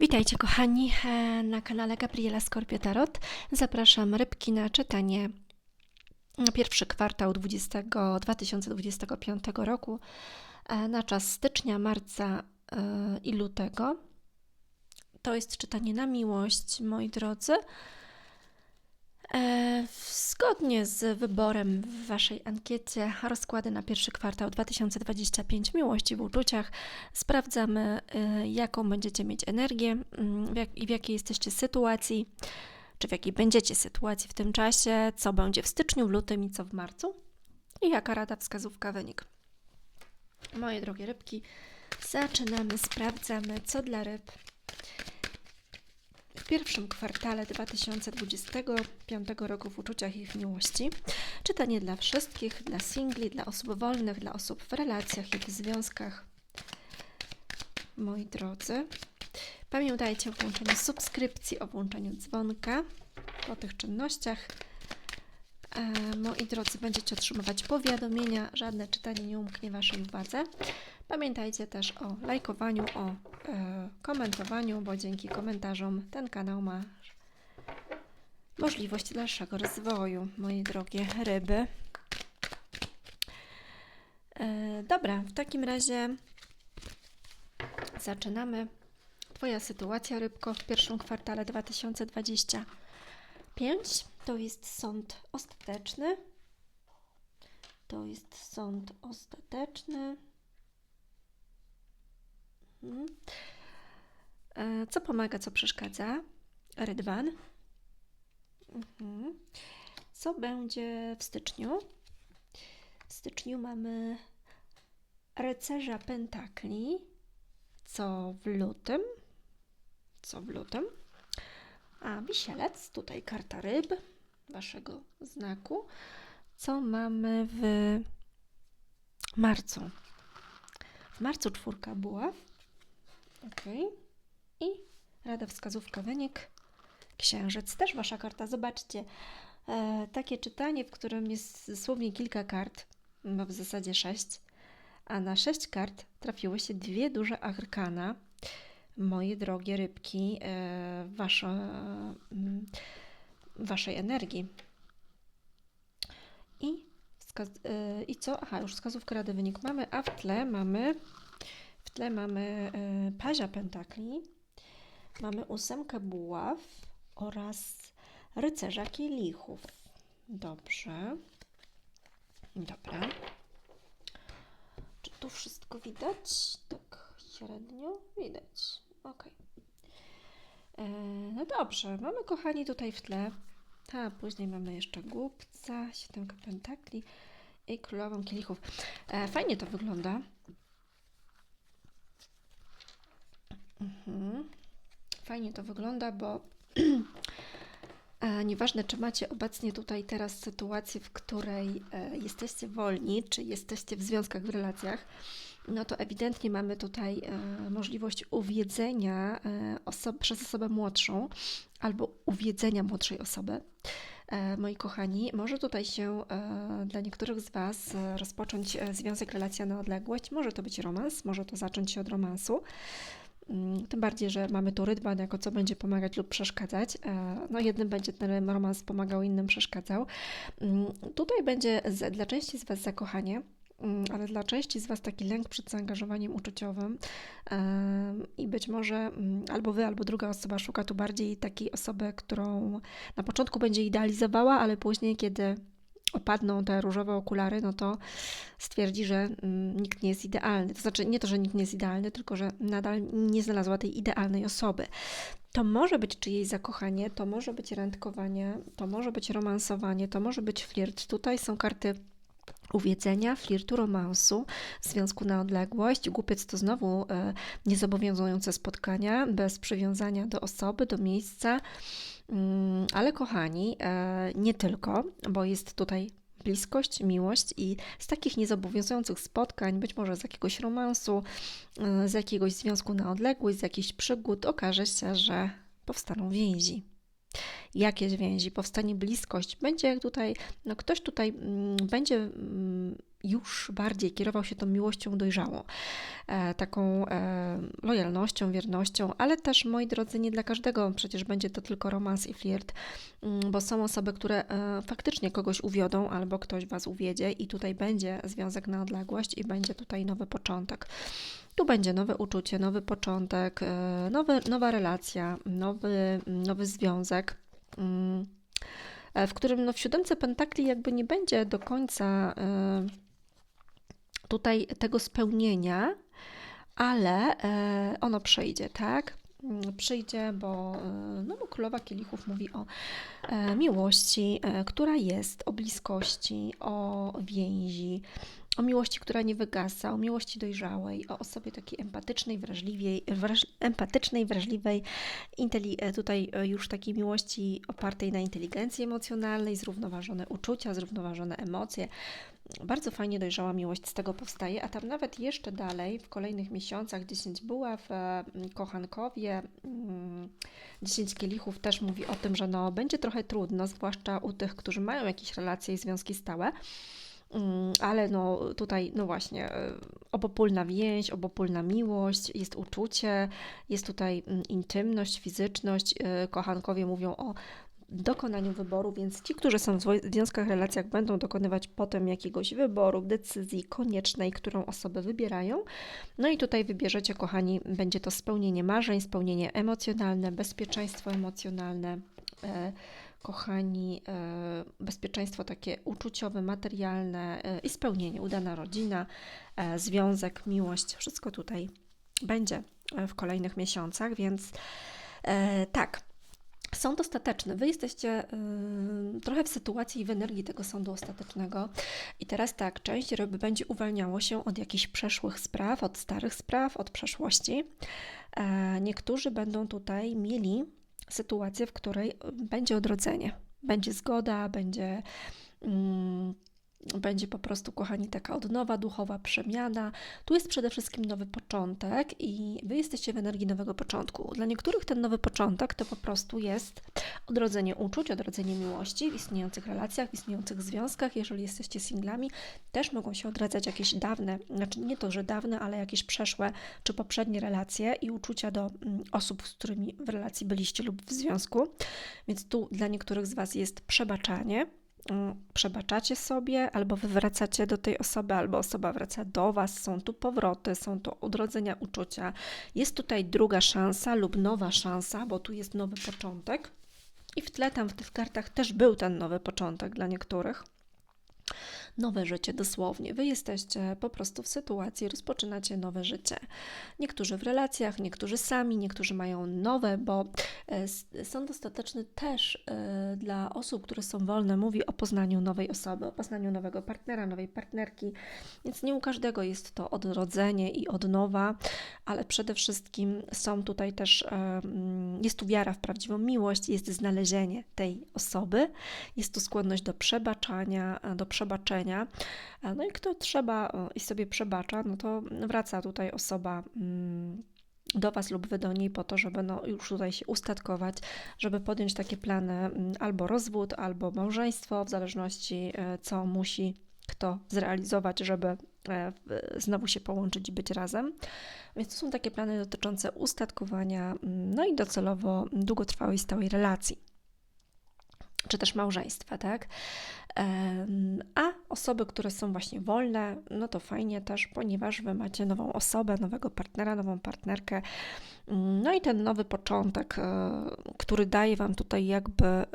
Witajcie kochani e, na kanale Gabriela Skorpio Tarot. Zapraszam rybki na czytanie pierwszy kwartał 20, 2025 roku e, na czas stycznia, marca e, i lutego. To jest czytanie na miłość, moi drodzy. E, Zgodnie z wyborem w Waszej ankiecie rozkłady na pierwszy kwartał 2025 miłości w uczuciach. Sprawdzamy, e, jaką będziecie mieć energię mm, i w jakiej jesteście sytuacji, czy w jakiej będziecie sytuacji w tym czasie, co będzie w styczniu, w lutym i co w marcu. I jaka rada, wskazówka, wynik. Moje drogie rybki, zaczynamy, sprawdzamy, co dla ryb w pierwszym kwartale 2025 roku w uczuciach i w miłości. Czytanie dla wszystkich, dla singli, dla osób wolnych, dla osób w relacjach i w związkach. Moi drodzy, pamiętajcie o włączeniu subskrypcji, o włączeniu dzwonka po tych czynnościach. E, moi drodzy, będziecie otrzymywać powiadomienia, żadne czytanie nie umknie Waszej uwadze. Pamiętajcie też o lajkowaniu, o e, komentowaniu, bo dzięki komentarzom ten kanał ma możliwość dalszego rozwoju, moje drogie ryby. E, dobra, w takim razie zaczynamy. Twoja sytuacja, rybko, w pierwszym kwartale 2025 to jest sąd ostateczny. To jest sąd ostateczny. Mhm. E, co pomaga, co przeszkadza? Rydwan. Mhm. Co będzie w styczniu? W styczniu mamy rycerza pentakli. Co w lutym? Co w lutym? A wisielec, tutaj karta ryb waszego znaku. Co mamy w marcu? W marcu czwórka buław. Ok. I rada wskazówka wynik. Księżyc, też wasza karta. Zobaczcie, e, takie czytanie, w którym jest dosłownie kilka kart, bo w zasadzie sześć, a na sześć kart trafiły się dwie duże arkana. Moje drogie rybki, e, mm, waszej energii. I, wskaz e, I co? Aha, już wskazówkę rady wynik mamy, a w tle mamy w tle mamy y, pazia pentakli, mamy ósemkę buław oraz rycerza kielichów. Dobrze. Dobra. Czy tu wszystko widać? Tak, średnio widać. Ok. E, no dobrze, mamy kochani tutaj w tle. A później mamy jeszcze głupca, siódemkę pentakli i królową kielichów. E, fajnie to wygląda. Mhm. Fajnie to wygląda, bo e, nieważne, czy macie obecnie tutaj teraz sytuację, w której e, jesteście wolni, czy jesteście w związkach, w relacjach, no to ewidentnie mamy tutaj e, możliwość uwiedzenia osob przez osobę młodszą albo uwiedzenia młodszej osoby. Moi kochani, może tutaj się dla niektórych z Was rozpocząć związek, relacja na odległość. Może to być romans, może to zacząć się od romansu. Mm, tym bardziej, że mamy tu rydwan jako co będzie pomagać lub przeszkadzać. E, no jednym będzie ten romans pomagał, innym przeszkadzał. Mm, tutaj będzie dla części z Was zakochanie, mm, ale dla części z Was taki lęk przed zaangażowaniem uczuciowym i być może albo Wy, albo druga osoba szuka tu bardziej takiej osoby, którą na początku będzie idealizowała, ale później, kiedy opadną te różowe okulary, no to stwierdzi, że mm, nikt nie jest idealny. To znaczy nie to, że nikt nie jest idealny, tylko że nadal nie znalazła tej idealnej osoby. To może być czyjeś zakochanie, to może być randkowanie, to może być romansowanie, to może być flirt. Tutaj są karty uwiedzenia, flirtu, romansu, związku na odległość. Głupiec to znowu e, niezobowiązujące spotkania, bez przywiązania do osoby, do miejsca. Mm, ale kochani, e, nie tylko, bo jest tutaj bliskość, miłość i z takich niezobowiązujących spotkań, być może z jakiegoś romansu, e, z jakiegoś związku na odległość, z jakichś przygód, okaże się, że powstaną więzi. Jakieś więzi, powstanie bliskość. Będzie jak tutaj, no ktoś tutaj mm, będzie mm, już bardziej kierował się tą miłością dojrzałą, e, taką e, lojalnością, wiernością, ale też, moi drodzy, nie dla każdego przecież będzie to tylko romans i flirt, mm, bo są osoby, które e, faktycznie kogoś uwiodą albo ktoś Was uwiedzie i tutaj będzie związek na odległość i będzie tutaj nowy początek. Tu będzie nowe uczucie, nowy początek, nowy, nowa relacja, nowy, nowy związek. Mm, w którym no, w siódemce pentakli jakby nie będzie do końca tutaj tego spełnienia, ale ono przejdzie, tak? Przyjdzie, bo, no, bo królowa kielichów mówi o miłości, która jest, o bliskości, o więzi, o miłości, która nie wygasa, o miłości dojrzałej, o osobie takiej empatycznej, wrażliwej, wraż, empatycznej, wrażliwej, e, tutaj e, już takiej miłości opartej na inteligencji emocjonalnej, zrównoważone uczucia, zrównoważone emocje. Bardzo fajnie dojrzała miłość z tego powstaje, a tam nawet jeszcze dalej, w kolejnych miesiącach, 10 była w kochankowie, 10 mm, kielichów też mówi o tym, że no, będzie trochę trudno, zwłaszcza u tych, którzy mają jakieś relacje i związki stałe, ale no tutaj, no właśnie, e, obopólna więź, obopólna miłość, jest uczucie, jest tutaj mm, intymność, fizyczność. E, kochankowie mówią o dokonaniu wyboru, więc ci, którzy są w związkach, relacjach, będą dokonywać potem jakiegoś wyboru, decyzji koniecznej, którą osobę wybierają. No i tutaj wybierzecie, kochani, będzie to spełnienie marzeń, spełnienie emocjonalne, bezpieczeństwo emocjonalne. Kochani, e, bezpieczeństwo takie uczuciowe, materialne e, i spełnienie, udana rodzina, e, związek, miłość, wszystko tutaj będzie w kolejnych miesiącach, więc tak. Sąd ostateczny. Wy jesteście trochę w sytuacji i w energii tego sądu ostatecznego. I teraz tak, część ryby będzie uwalniało się od jakichś przeszłych spraw, od starych spraw, od przeszłości. Niektórzy będą tutaj mieli sytuację, w której będzie odrodzenie, będzie zgoda, będzie. Mm, będzie po prostu, kochani, taka odnowa duchowa, przemiana. Tu jest przede wszystkim nowy początek i Wy jesteście w energii nowego początku. Dla niektórych ten nowy początek to po prostu jest odrodzenie uczuć, odrodzenie miłości w istniejących relacjach, w istniejących związkach. Jeżeli jesteście singlami, też mogą się odradzać jakieś dawne, znaczy nie to, że dawne, ale jakieś przeszłe czy poprzednie relacje i uczucia do mm, osób, z którymi w relacji byliście lub w związku. Więc tu dla niektórych z Was jest przebaczanie Mm, przebaczacie sobie, albo wy wracacie do tej osoby, albo osoba wraca do was. Są tu powroty, są tu odrodzenia uczucia. Jest tutaj druga szansa lub nowa szansa, bo tu jest nowy początek. I w tle tam w tych kartach też był ten nowy początek dla niektórych nowe życie dosłownie. Wy jesteście po prostu w sytuacji, rozpoczynacie nowe życie. Niektórzy w relacjach, niektórzy sami, niektórzy mają nowe, bo e, sąd ostateczny też e, dla osób, które są wolne, mówi o poznaniu nowej osoby, o poznaniu nowego partnera, nowej partnerki. Więc nie u każdego jest to odrodzenie i odnowa, ale przede wszystkim są tutaj też, e, mm, jest tu wiara w prawdziwą miłość, jest znalezienie tej osoby, jest tu skłonność do przebaczania, do przebaczenia. No i kto trzeba i sobie przebacza, no to wraca tutaj osoba mm, do Was lub Wy do niej po to, żeby no już tutaj się ustatkować, żeby podjąć takie plany mm, albo rozwód, albo małżeństwo, w zależności e, co musi kto zrealizować, żeby e, znowu się połączyć i być razem. Więc to są takie plany dotyczące ustatkowania, mm, no i docelowo długotrwałej, stałej relacji czy też małżeństwa, tak? A osoby, które są właśnie wolne, no to fajnie też, ponieważ Wy macie nową osobę, nowego partnera, nową partnerkę. No i ten nowy początek, e, który daje Wam tutaj jakby e,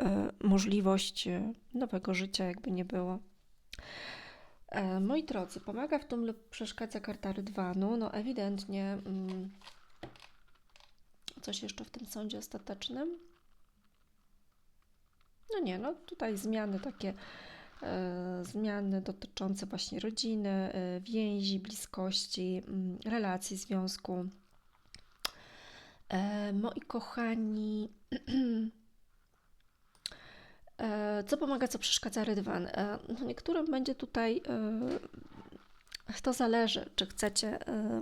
możliwość e, nowego życia, jakby nie było. Moi drodzy, pomaga w tym lub przeszkadza karta Rydwanu? No ewidentnie mm, coś jeszcze w tym sądzie ostatecznym? No nie, no tutaj zmiany takie, e, zmiany dotyczące właśnie rodziny, e, więzi, bliskości, mm, relacji, związku. E, moi kochani, e, co pomaga, co przeszkadza Rydwan? E, no niektórym będzie tutaj e, to zależy, czy chcecie,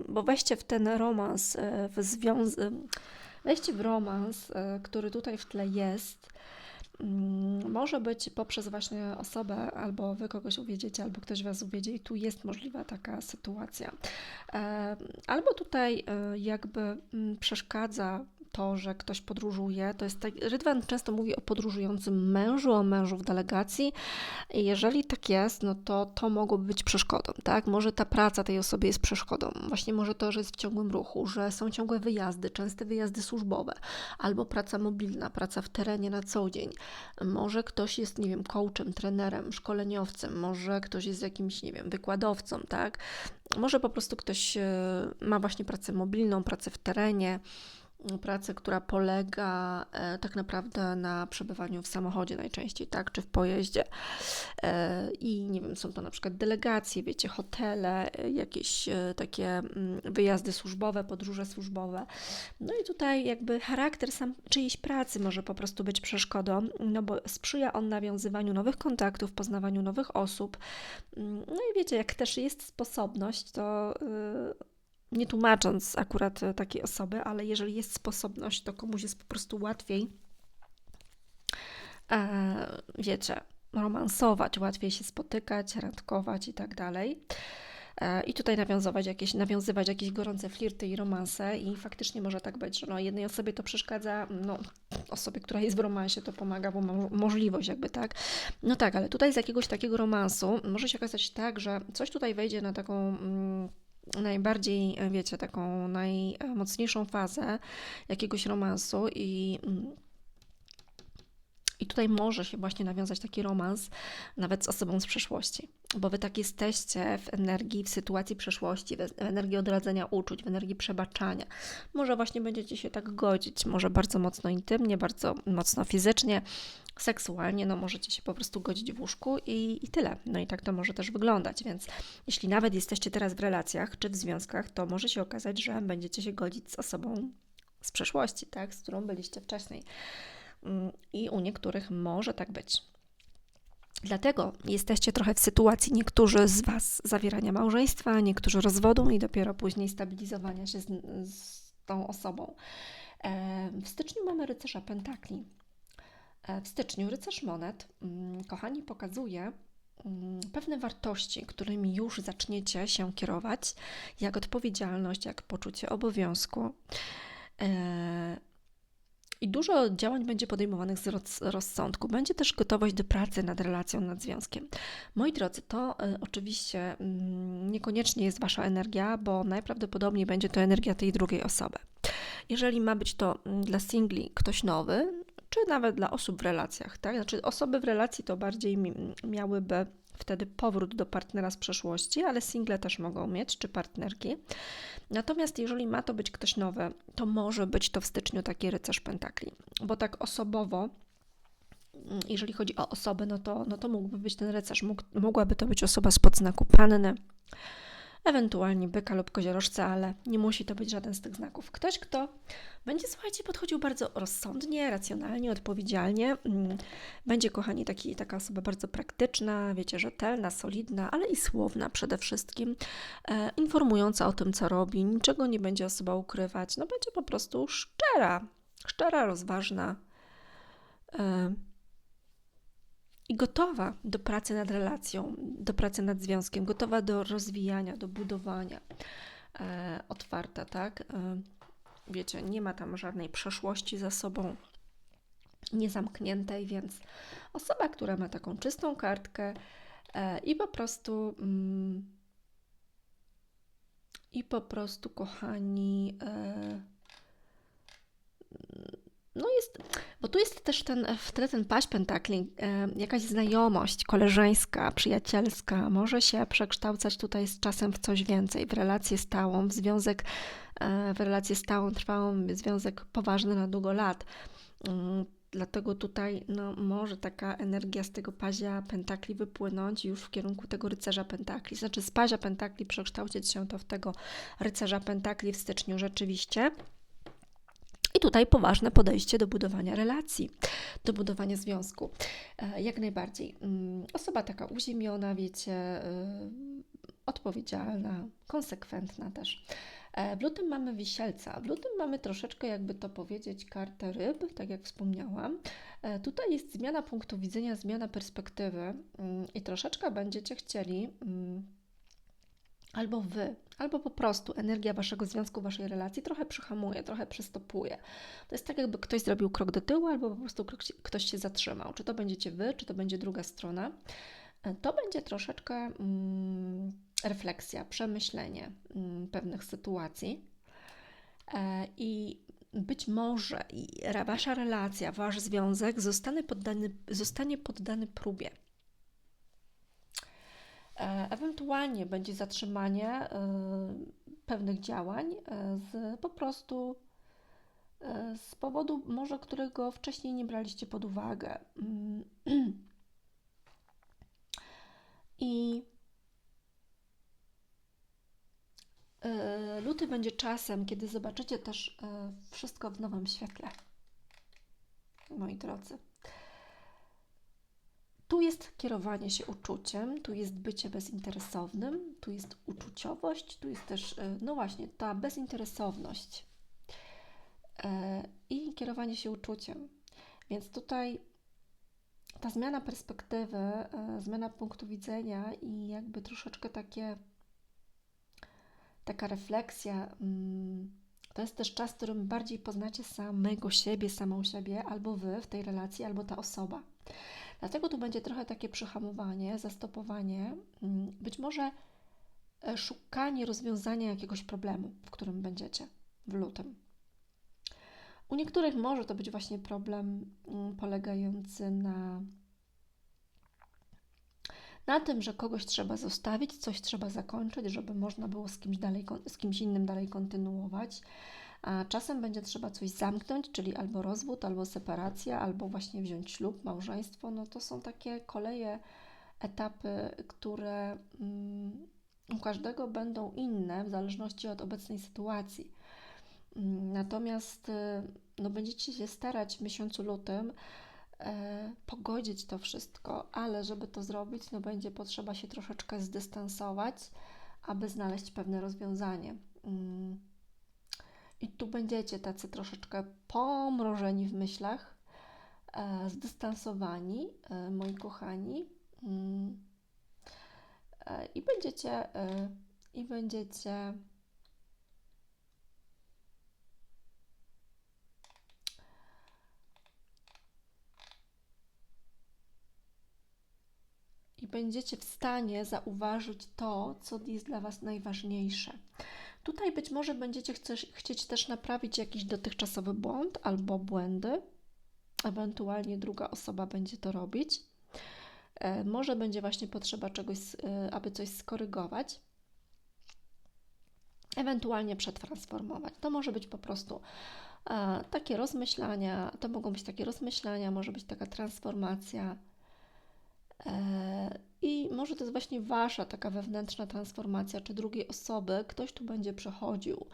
bo weźcie w ten romans, w związek, w romans, który tutaj w tle jest, może być poprzez właśnie osobę, albo wy kogoś uwiedziecie, albo ktoś was uwiedzie i tu jest możliwa taka sytuacja. E, albo tutaj e, jakby mm, przeszkadza to, że ktoś podróżuje. To jest tak, Rydwan często mówi o podróżującym mężu, o mężu w delegacji. Jeżeli tak jest, no to to mogłoby być przeszkodą, tak? Może ta praca tej osoby jest przeszkodą. Właśnie może to, że jest w ciągłym ruchu, że są ciągłe wyjazdy, częste wyjazdy służbowe, albo praca mobilna, praca w terenie na co dzień. Może ktoś jest, nie wiem, coachem, trenerem, szkoleniowcem, może ktoś jest jakimś, nie wiem, wykładowcą, tak? Może po prostu ktoś e, ma właśnie pracę mobilną, pracę w terenie, pracę, która polega e, tak naprawdę na przebywaniu w samochodzie najczęściej, tak, czy w pojeździe. E, I nie wiem, są to na przykład delegacje, wiecie, hotele, e, jakieś takie mm, wyjazdy służbowe, podróże służbowe. No i tutaj jakby charakter sam czyjejś pracy może po prostu być przeszkodą, no bo sprzyja on nawiązywaniu nowych kontaktów, poznawaniu nowych osób. Mm, no i wiecie, jak też jest sposobność, to nie tłumacząc akurat e, takiej osoby, ale jeżeli jest sposobność, to komuś jest po prostu łatwiej, e, wiecie, romansować, łatwiej się spotykać, randkować i tak dalej. E, I tutaj nawiązywać jakieś, nawiązywać jakieś gorące flirty i romanse i faktycznie może tak być, że no jednej osobie to przeszkadza, no osobie, która jest w romansie to pomaga, bo ma możliwość jakby, tak? No tak, ale tutaj z jakiegoś takiego romansu może się okazać tak, że coś tutaj wejdzie na taką... Mm, najbardziej, wiecie, taką najmocniejszą fazę jakiegoś romansu i i tutaj może się właśnie nawiązać taki romans nawet z osobą z przeszłości, bo wy tak jesteście w energii, w sytuacji przeszłości, w energii odradzania uczuć, w energii przebaczania. Może właśnie będziecie się tak godzić, może bardzo mocno intymnie, bardzo mocno fizycznie, seksualnie, no możecie się po prostu godzić w łóżku i, i tyle. No i tak to może też wyglądać, więc jeśli nawet jesteście teraz w relacjach czy w związkach, to może się okazać, że będziecie się godzić z osobą z przeszłości, tak, z którą byliście wcześniej. Mm, I u niektórych może tak być. Dlatego jesteście trochę w sytuacji, niektórzy z Was zawierania małżeństwa, niektórzy rozwodu i dopiero później stabilizowania się z, z tą osobą. E, w styczniu mamy rycerza pentakli. E, w styczniu rycerz monet, mm, kochani, pokazuje mm, pewne wartości, którymi już zaczniecie się kierować, jak odpowiedzialność, jak poczucie obowiązku. E, I dużo działań będzie podejmowanych z rozsądku. Będzie też gotowość do pracy nad relacją, nad związkiem. Moi drodzy, to y, oczywiście y, niekoniecznie jest Wasza energia, bo najprawdopodobniej będzie to energia tej drugiej osoby. Jeżeli ma być to y, dla singli ktoś nowy, czy nawet dla osób w relacjach, tak? Znaczy osoby w relacji to bardziej miałyby wtedy powrót do partnera z przeszłości, ale single też mogą mieć, czy partnerki. Natomiast jeżeli ma to być ktoś nowy, to może być to w styczniu taki rycerz pentakli, bo tak osobowo mm, jeżeli chodzi o osobę, no to, no to mógłby być ten rycerz, mógł, mogłaby to być osoba z podznaku panny, ewentualnie byka lub koziorożca, ale nie musi to być żaden z tych znaków. Ktoś, kto będzie, słuchajcie, podchodził bardzo rozsądnie, racjonalnie, odpowiedzialnie. Mm, będzie, kochani, taki, taka osoba bardzo praktyczna, wiecie, rzetelna, solidna, ale i słowna przede wszystkim, e, informująca o tym, co robi, niczego nie będzie osoba ukrywać, no będzie po prostu szczera, szczera, rozważna. E, i gotowa do pracy nad relacją, do pracy nad związkiem, gotowa do rozwijania, do budowania, e, otwarta, tak? E, wiecie, nie ma tam żadnej przeszłości za sobą, niezamkniętej, więc osoba, która ma taką czystą kartkę e, i po prostu. Mm, i po prostu, kochani, e, no jest, bo tu jest też ten, wtedy ten paść pentakli, e, jakaś znajomość koleżeńska, przyjacielska, może się przekształcać tutaj z czasem w coś więcej, w relację stałą, w związek, e, w relację stałą, trwałą, związek poważny na długo lat. Mm, dlatego tutaj no, może taka energia z tego pazia pentakli wypłynąć już w kierunku tego rycerza pentakli. Znaczy z pazia pentakli przekształcić się to w tego rycerza pentakli w styczniu rzeczywiście. I tutaj poważne podejście do budowania relacji, do budowania związku. E, jak najbardziej. Mm, osoba taka uziemiona, wiecie, e, odpowiedzialna, konsekwentna też. E, W lutym mamy wisielca. W lutym mamy troszeczkę, jakby to powiedzieć, kartę ryb, tak jak wspomniałam. Tutaj jest zmiana punktu widzenia, zmiana perspektywy mm, i troszeczkę będziecie chcieli mm, albo wy, albo po prostu energia waszego związku, waszej relacji trochę przyhamuje, trochę przystopuje. To jest tak, jakby ktoś zrobił krok do tyłu, albo po prostu ktoś się zatrzymał. Czy to będziecie wy, czy to będzie druga strona. E, To będzie troszeczkę mm, refleksja, przemyślenie mm, pewnych sytuacji. E, I być może wasza relacja, wasz związek zostanie poddany, zostanie poddany próbie. E, Ewentualnie będzie zatrzymanie e, pewnych działań e, z po prostu z powodu może którego wcześniej nie braliście pod uwagę. Mm. I luty będzie czasem, kiedy zobaczycie też wszystko w nowym świetle. Moi drodzy. Tu jest kierowanie się uczuciem, tu jest bycie bezinteresownym, tu jest uczuciowość, tu jest też, e, no właśnie, ta bezinteresowność e, i kierowanie się uczuciem. Więc tutaj ta zmiana perspektywy, e, zmiana punktu widzenia i jakby troszeczkę takie, taka refleksja, mm, to jest też czas, w którym bardziej poznacie samego siebie, samą siebie, albo wy w tej relacji, albo ta osoba. Dlatego tu będzie trochę takie przyhamowanie, zastopowanie, mm, być może e, szukanie rozwiązania jakiegoś problemu, w którym będziecie w lutym. U niektórych może to być właśnie problem mm, polegający na, na tym, że kogoś trzeba zostawić, coś trzeba zakończyć, żeby można było z kimś, dalej, z kimś innym dalej kontynuować. A czasem będzie trzeba coś zamknąć, czyli albo rozwód, albo separacja, albo właśnie wziąć ślub, małżeństwo. No to są takie koleje, etapy, które mm, u każdego będą inne w zależności od obecnej sytuacji. Mm, Natomiast y, no, będziecie się starać w miesiącu lutym e, pogodzić to wszystko, ale żeby to zrobić, no będzie potrzeba się troszeczkę zdystansować, aby znaleźć pewne rozwiązanie. Mm. I tu będziecie tacy troszeczkę pomrożeni w myślach, e, zdystansowani, e, moi kochani. Mm. E, I będziecie, i będziecie i będziecie w stanie zauważyć to, co jest dla Was najważniejsze. Tutaj być może będziecie chcesz, chcieć też naprawić jakiś dotychczasowy błąd albo błędy, ewentualnie druga osoba będzie to robić. E, może będzie właśnie potrzeba czegoś, e, aby coś skorygować, ewentualnie przetransformować. To może być po prostu e, takie rozmyślania, to mogą być takie rozmyślania, może być taka transformacja. I może to jest właśnie Wasza taka wewnętrzna transformacja, czy drugiej osoby. Ktoś tu będzie przechodził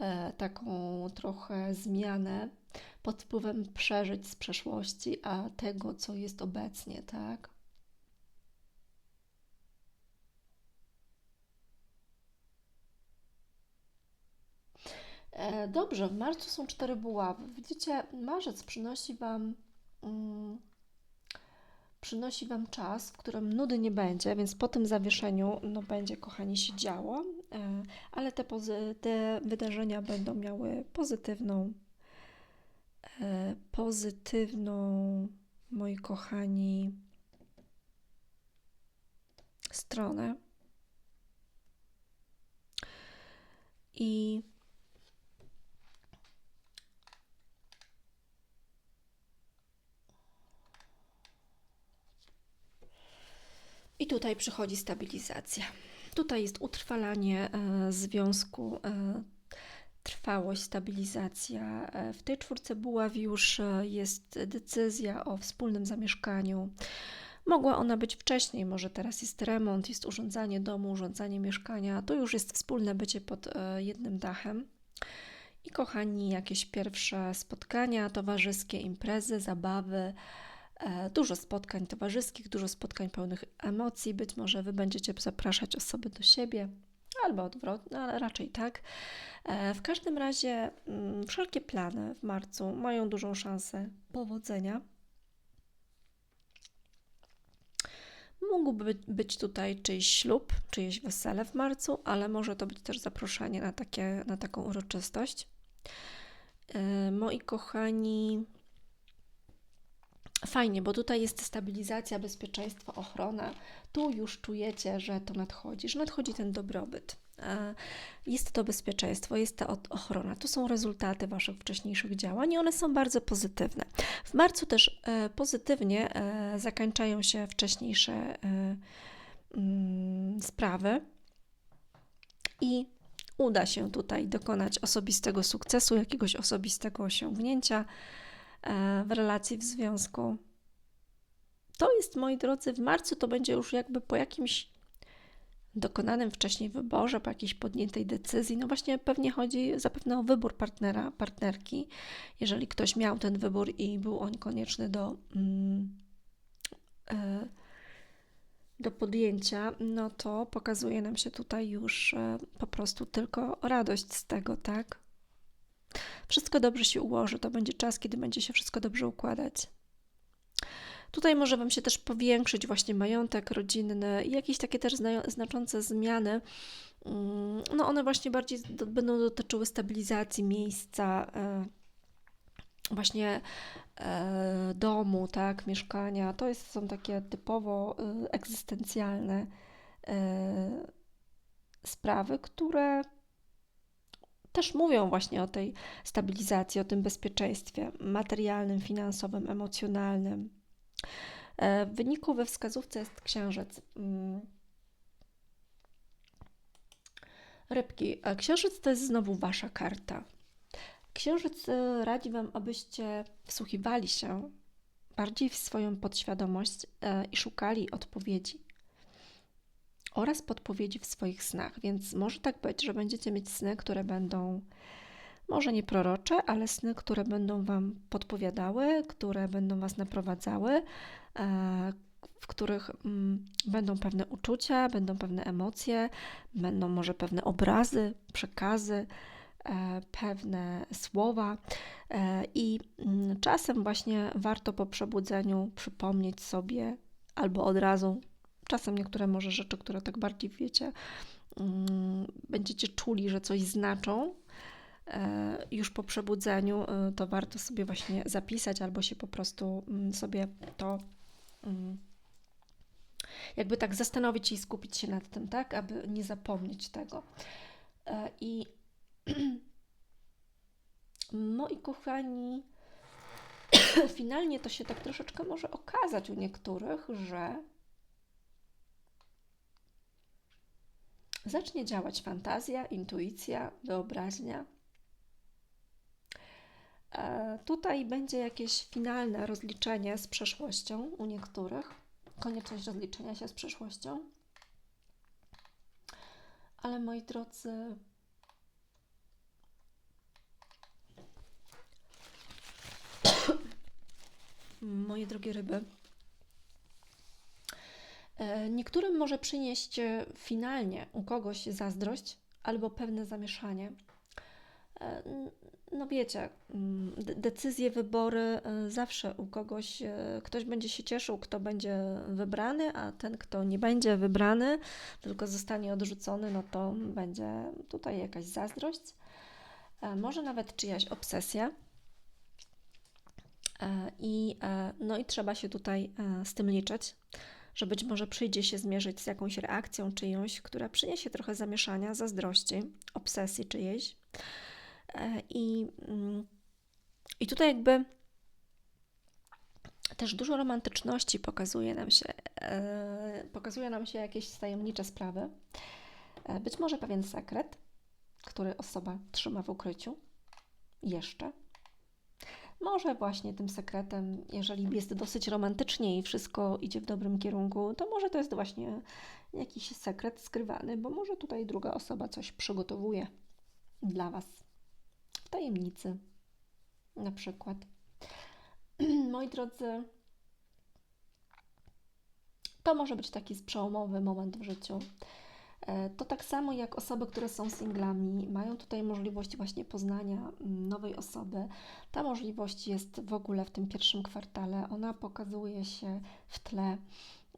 e, taką trochę zmianę pod wpływem przeżyć z przeszłości, a tego, co jest obecnie, tak? E, Dobrze, w marcu są cztery buławy. Widzicie, marzec przynosi Wam. Mm, przynosi Wam czas, w którym nudy nie będzie, więc po tym zawieszeniu no, będzie, kochani, się działo, e, ale te, te wydarzenia będą miały pozytywną, e, pozytywną, moi kochani, stronę. I I tutaj przychodzi stabilizacja. Tutaj jest utrwalanie e, związku, e, trwałość, stabilizacja. E, w tej czwórce buław już jest decyzja o wspólnym zamieszkaniu. Mogła ona być wcześniej, może teraz jest remont, jest urządzanie domu, urządzanie mieszkania. To już jest wspólne bycie pod jednym dachem. I kochani, jakieś pierwsze spotkania towarzyskie, imprezy, zabawy, dużo spotkań towarzyskich, dużo spotkań pełnych emocji. Być może Wy będziecie zapraszać osoby do siebie, albo odwrotnie, ale raczej tak. E, w każdym razie mm, wszelkie plany w marcu mają dużą szansę powodzenia. Mógłby być tutaj czyjś ślub, czyjeś wesele w marcu, ale może to być też zaproszenie na, takie, na taką uroczystość. E, moi kochani, fajnie, bo tutaj jest stabilizacja, bezpieczeństwo, ochrona. Tu już czujecie, że to nadchodzi, że nadchodzi ten dobrobyt. E, jest to bezpieczeństwo, jest to ochrona. To są rezultaty Waszych wcześniejszych działań i one są bardzo pozytywne. W marcu też e, pozytywnie e, zakończają się wcześniejsze mm, sprawy i uda się tutaj dokonać osobistego sukcesu, jakiegoś osobistego osiągnięcia w relacji, w związku. To jest, moi drodzy, w marcu to będzie już jakby po jakimś dokonanym wcześniej wyborze, po jakiejś podjętej decyzji. No właśnie pewnie chodzi zapewne o wybór partnera, partnerki. Jeżeli ktoś miał ten wybór i był on konieczny do, mm, e, do podjęcia, no to pokazuje nam się tutaj już e, po prostu tylko radość z tego, tak? Wszystko dobrze się ułoży, to będzie czas, kiedy będzie się wszystko dobrze układać. Tutaj może Wam się też powiększyć właśnie majątek rodzinny i jakieś takie też znaczące zmiany. Mm, no one właśnie bardziej do, będą dotyczyły stabilizacji miejsca, e, właśnie e, domu, tak, mieszkania. To jest, są takie typowo e, egzystencjalne sprawy, które też mówią właśnie o tej stabilizacji, o tym bezpieczeństwie materialnym, finansowym, emocjonalnym. E, w wyniku we wskazówce jest księżyc. Mm. Rybki. Księżyc to jest znowu Wasza karta. Księżyc e, radzi Wam, abyście wsłuchiwali się bardziej w swoją podświadomość e, i szukali odpowiedzi oraz podpowiedzi w swoich snach. Więc może tak być, że będziecie mieć sny, które będą może nie prorocze, ale sny, które będą Wam podpowiadały, które będą Was naprowadzały, e, w których mm, będą pewne uczucia, będą pewne emocje, będą może pewne obrazy, przekazy, e, pewne słowa. E, I mm, czasem właśnie warto po przebudzeniu przypomnieć sobie albo od razu, czasem niektóre może rzeczy, które tak bardziej wiecie, mm, będziecie czuli, że coś znaczą, E, już po przebudzeniu, e, to warto sobie właśnie zapisać albo się po prostu mm, sobie to mm, jakby tak zastanowić i skupić się nad tym, tak, aby nie zapomnieć tego. E, I moi kochani, finalnie to się tak troszeczkę może okazać u niektórych, że zacznie działać fantazja, intuicja, wyobraźnia E, tutaj będzie jakieś finalne rozliczenie z przeszłością u niektórych, konieczność rozliczenia się z przeszłością. Ale moi drodzy, moje drogie ryby, niektórym może przynieść finalnie u kogoś zazdrość albo pewne zamieszanie. E, no wiecie, mm, decyzje, wybory zawsze u kogoś, ktoś będzie się cieszył, kto będzie wybrany, a ten, kto nie będzie wybrany, tylko zostanie odrzucony, no to będzie tutaj jakaś zazdrość, e, może nawet czyjaś obsesja. E, I, e, no i trzeba się tutaj z tym liczyć, że być może przyjdzie się zmierzyć z jakąś reakcją czyjąś, która przyniesie trochę zamieszania, zazdrości, obsesji czyjejś. E, I, mm, i tutaj jakby też dużo romantyczności pokazuje nam się, e, pokazuje nam się jakieś tajemnicze sprawy. E, być może pewien sekret, który osoba trzyma w ukryciu jeszcze. Może właśnie tym sekretem, jeżeli jest dosyć romantycznie i wszystko idzie w dobrym kierunku, to może to jest właśnie jakiś sekret skrywany, bo może tutaj druga osoba coś przygotowuje dla Was tajemnicy. Na przykład. Moi drodzy, to może być taki przełomowy moment w życiu. E, To tak samo jak osoby, które są singlami, mają tutaj możliwość właśnie poznania mm, nowej osoby. Ta możliwość jest w ogóle w tym pierwszym kwartale, ona pokazuje się w tle.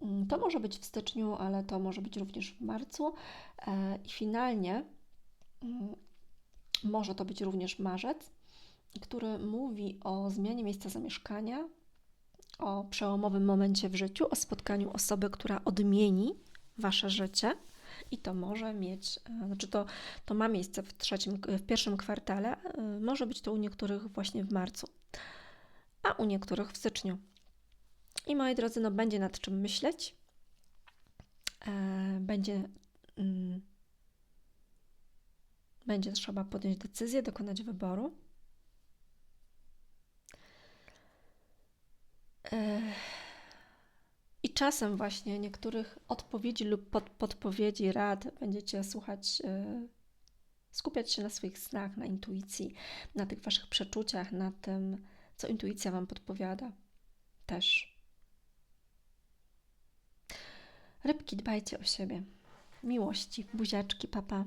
Mm, To może być w styczniu, ale to może być również w marcu. E, I finalnie mm, może to być również marzec, który mówi o zmianie miejsca zamieszkania, o przełomowym momencie w życiu, o spotkaniu osoby, która odmieni wasze życie. I to może mieć, e, znaczy to, to ma miejsce w trzecim, w pierwszym kwartale, e, może być to u niektórych właśnie w marcu, a u niektórych w styczniu. I moi drodzy, no będzie nad czym myśleć, e, będzie, mm, będzie trzeba podjąć decyzję, dokonać wyboru. E, I czasem właśnie niektórych odpowiedzi lub pod, podpowiedzi, rad będziecie słuchać, e, skupiać się na swoich snach, na intuicji, na tych waszych przeczuciach, na tym, co intuicja wam podpowiada. Też. Rybki, dbajcie o siebie. Miłości, buziaczki, papa.